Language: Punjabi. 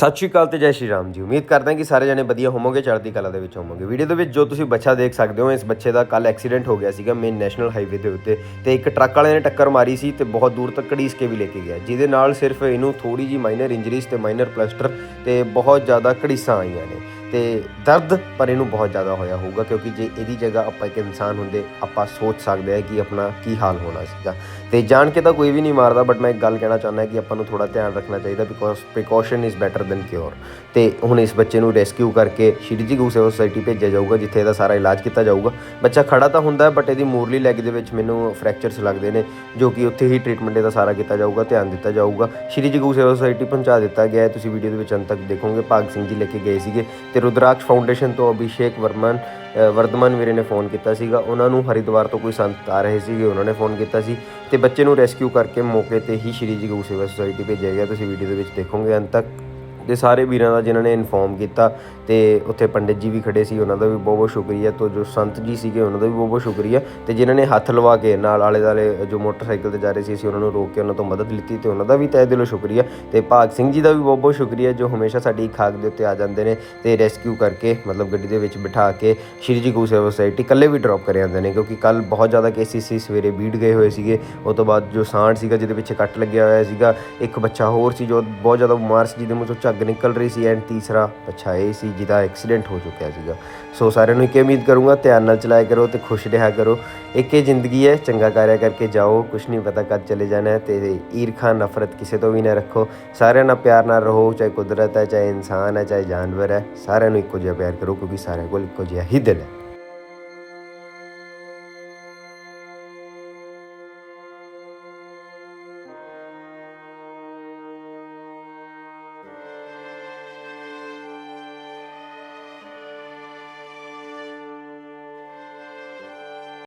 ਸਤਿ ਸ਼੍ਰੀ ਅਕਾਲ ਤੇ ਜੈ ਸ਼੍ਰੀ ਰਾਮ ਜੀ। ਉਮੀਦ ਕਰਦਾ ਕਿ ਸਾਰੇ ਜਣੇ ਵਧੀਆ ਹੋਵੋਗੇ, ਚੜ੍ਹਦੀ ਕਲਾ ਦੇ ਵਿੱਚ ਹੋਵੋਗੇ। ਵੀਡੀਓ ਦੇ ਵਿੱਚ ਜੋ ਤੁਸੀਂ ਬੱਚਾ ਦੇਖ ਸਕਦੇ ਹੋ, ਇਸ ਬੱਚੇ ਦਾ ਕੱਲ ਐਕਸੀਡੈਂਟ ਹੋ ਗਿਆ ਸੀਗਾ ਮੇਨ ਨੈਸ਼ਨਲ ਹਾਈਵੇ ਦੇ ਉੱਤੇ ਤੇ ਇੱਕ ਟਰੱਕ ਵਾਲੇ ਨੇ ਟੱਕਰ ਮਾਰੀ ਸੀ ਤੇ ਬਹੁਤ ਦੂਰ ਤੱਕ ਘੜੀਸ ਕੇ ਵੀ ਲੈ ਕੇ ਗਿਆ। ਜਿਹਦੇ ਨਾਲ ਸਿਰਫ ਇਹਨੂੰ ਥੋੜੀ ਜੀ ਮਾਈਨਰ ਇੰਜਰੀਜ਼ ਤੇ ਮਾਈਨਰ ਪਲਸਟਰ ਤੇ ਬਹੁਤ ਜ਼ਿਆਦਾ ਘੜੀਸਾਂ ਆਈਆਂ ਨੇ। ਤੇ ਦਰਦ ਪਰ ਇਹਨੂੰ ਬਹੁਤ ਜ਼ਿਆਦਾ ਹੋਇਆ ਹੋਊਗਾ ਕਿਉਂਕਿ ਜੇ ਇਹਦੀ ਜਗ੍ਹਾ ਆਪਾਂ ਇੱਕ ਇਨਸਾਨ ਹੁੰਦੇ, ਆਪਾਂ ਸੋਚ ਸਕਦੇ ਹਾਂ ਕਿ ਆਪਣਾ ਕੀ ਹਾਲ ਹੋਣਾ ਸੀਗਾ। ਤੇ ਜਾਣ ਕੇ ਤਾਂ ਕੋਈ ਵੀ ਨਹੀਂ ਮਾਰਦਾ ਬਟ ਮੈਂ ਇੱਕ ਗੱਲ ਕਹਿਣਾ ਚਾਹੁੰਦਾ ਕਿ ਆਪਾਂ ਨੂੰ ਥੋੜਾ ਧਿਆਨ ਰੱਖਣਾ ਚਾਹੀਦਾ because precaution is better than cure ਤੇ ਹੁਣ ਇਸ ਬੱਚੇ ਨੂੰ ਰੈਸਕਿਊ ਕਰਕੇ ਸ਼੍ਰੀ ਜੀ ਗਊ ਸੋਸਾਇਟੀ ਭੇਜਿਆ ਜਾਊਗਾ, ਜਿੱਥੇ ਇਹਦਾ ਸਾਰਾ ਇਲਾਜ ਕੀਤਾ ਜਾਊਗਾ। ਬੱਚਾ ਖੜਾ ਤਾਂ ਹੁੰਦਾ ਹੈ ਬਟ ਇਹਦੀ ਮੂਰਲੀ ਲੈਗ ਦੇ ਵਿੱਚ ਮੈਨੂੰ ਫ੍ਰੈਕਚਰਸ ਲੱਗਦੇ ਨੇ, ਜੋ ਕਿ ਉੱਥੇ ਹੀ ਟ੍ਰੀਟਮੈਂਟ ਇਹਦਾ ਸਾਰਾ ਕੀਤਾ ਜਾਊਗਾ, ਧਿਆਨ ਦਿੱਤਾ ਜਾਊਗਾ। ਸ਼੍ਰੀ ਜੀ ਗਊ ਸੋਸਾਇਟੀ ਪਹੁੰਚਾ ਦਿੱਤਾ ਗਿਆ ਹੈ, ਤੁਸੀਂ ਵੀਡੀਓ ਦੇ ਵਿੱਚ ਅੰਤ ਤੱਕ ਦੇਖੋਗੇ, ਭਾਗ ਸਿੰਘ ਜੀ ਲੈ ਕੇ ਗਏ ਸੀਗੇ, ਤੇ ਰੁਦਰਾਕਸ਼ ਫਾਊਂਡੇਸ਼ਨ ਤੋਂ ਅਭਿਸ਼ੇਕ ਵਰਮਨ ਅ, ਵੀਰੇ ਨੇ ਫੋਨ ਕੀਤਾ ਸੀਗਾ। ਉਹਨਾਂ ਨੂੰ ਹਰਿਦੁਆਰ ਤੋਂ ਕੋਈ ਸੰਤ ਆ ਰਹੇ ਸੀਗੇ ਉਹਨਾਂ ਨੇ ਫੋਨ ਕੀਤਾ ਸੀ। ਤੇ ਬੱਚੇ ਨੂੰ ਰੈਸਕਿਊ ਕਰਕੇ ਮੌਕੇ ਤੇ ਹੀ ਸ਼੍ਰੀ ਜੀ ਗਊ ਸੇਵਾ ਸੁਸਾਇਟੀ ਭੇਜਿਆ ਗਿਆ। ਤੁਸੀਂ ਵੀਡੀਓ ਦੇ ਵਿੱਚ ਦੇਖੋਗੇ ਅੰਤ ਤੱਕ। ਤੇ ਸਾਰੇ ਵੀਰਾਂ ਦਾ ਜਿਨ੍ਹਾਂ ਨੇ ਇਨਫੋਰਮ ਕੀਤਾ ਤੇ ਉੱਥੇ ਪੰਡਿਤ ਜੀ ਵੀ ਖੜੇ ਸੀ, ਉਹਨਾਂ ਦਾ ਵੀ ਬਹੁਤ ਬਹੁਤ ਸ਼ੁਕਰੀਆ ਤੋਂ ਜੋ ਸੰਤ ਜੀ ਸੀਗੇ, ਉਹਨਾਂ ਦਾ ਵੀ ਬਹੁਤ ਬਹੁਤ ਸ਼ੁਕਰੀਆ ਤੇ ਜਿਨ੍ਹਾਂ ਨੇ ਹੱਥ ਲਵਾ ਕੇ ਨਾਲ ਆਲੇ ਦਾਲੇ ਜੋ ਮੋਟਰਸਾਈਕਲ ਤੇ ਜਾ ਰਹੇ ਸੀ, ਅਸੀਂ ਉਹਨਾਂ ਨੂੰ ਰੋਕ ਕੇ ਉਹਨਾਂ ਤੋਂ ਮਦਦ ਲਿੱਤੀ ਤੇ ਉਹਨਾਂ ਦਾ ਵੀ ਤਹਿ ਦਿਲੋਂ ਸ਼ੁਕਰੀਆ ਤੇ ਭਾਗ ਸਿੰਘ ਜੀ ਦਾ ਵੀ ਬਹੁਤ ਬਹੁਤ ਸ਼ੁਕਰੀਆ ਜੋ ਹਮੇਸ਼ਾ ਸਾਡੀ ਖਾਕ ਦੇ ਉੱਤੇ ਆ ਜਾਂਦੇ ਨੇ ਤੇ ਰੈਸਕਿਊ ਕਰਕੇ, ਮਤਲਬ ਗੱਡੀ ਦੇ ਵਿੱਚ ਬਿਠਾ ਕੇ ਸ਼੍ਰੀ ਜੀ ਗਊ ਸੇਵਾ ਸੁਸਾਇਟੀ ਇਕੱਲੇ ਵੀ ਡ੍ਰੌਪ ਕਰੇ ਜਾਂਦੇ ਨੇ ਕਿਉਂਕਿ ਕੱਲ ਬਹੁਤ ਜ਼ਿਆਦਾ ਕੇਸਿਸ ਸੀ, ਸਵੇਰੇ ਬੀੜ ਗਏ ਹੋਏ ਸੀਗੇ ਉਸ ਤੋਂ ਬਾਅਦ ਜੋ ਸਾਂਡ ਸੀਗਾ ਜਿਹਦੇ ਪਿੱਛੇ ਕੱਟ ਲੱਗਿਆ ਹੋਇਆ ਸੀਗਾ, ਇੱਕ ਬੱਚਾ ਹੋਰ ਸੀ ਜੋ ਬਹੁਤ ਜ਼ਿਆਦਾ ਬਿਮਾਰ ਸੀ, ਜਿਹਦੇ ਮੂੰਹ ਚੋਂ ਝੱਗ ਨਿਕਲ ਰਹੀ ਸੀ ਐਂਡ ਤੀਸਰਾ ਬੱਚਾ ਇਹ ਸੀ ਜਿਹਦਾ ਐਕਸੀਡੈਂਟ ਹੋ ਚੁੱਕਿਆ ਸੀਗਾ। ਸੋ ਸਾਰਿਆਂ ਨੂੰ ਇੱਕ ਉਮੀਦ ਕਰੂੰਗਾ, ਧਿਆਨ ਨਾਲ ਚਲਾਇਆ ਕਰੋ ਤੇ ਖੁਸ਼ ਰਿਹਾ ਕਰੋ। ਇੱਕ ਹੀ ਜ਼ਿੰਦਗੀ ਹੈ, ਚੰਗਾ ਕਾਰਿਆ ਕਰਕੇ ਜਾਓ, ਕੁਛ ਨਹੀਂ ਪਤਾ ਕਦ ਚਲੇ ਜਾਣਾ ਹੈ ਤੇ ਈਰਖਾ ਨਫ਼ਰਤ ਕਿਸੇ ਤੋਂ ਵੀ ਨਾ ਰੱਖੋ। ਸਾਰਿਆਂ ਨਾਲ ਪਿਆਰ ਨਾਲ ਰਹੋ, ਚਾਹੇ ਕੁਦਰਤ ਹੈ, ਚਾਹੇ ਇਨਸਾਨ ਹੈ, ਚਾਹੇ ਜਾਨਵਰ ਹੈ, ਸਾਰਿਆਂ ਨੂੰ ਇੱਕੋ ਜਿਹਾ ਪਿਆਰ ਕਰੋ ਕਿਉਂਕਿ ਸਾਰਿਆਂ ਕੋਲ ਇੱਕੋ ਜਿਹਾ ਹੀ ਦਿਲ ਹੈ।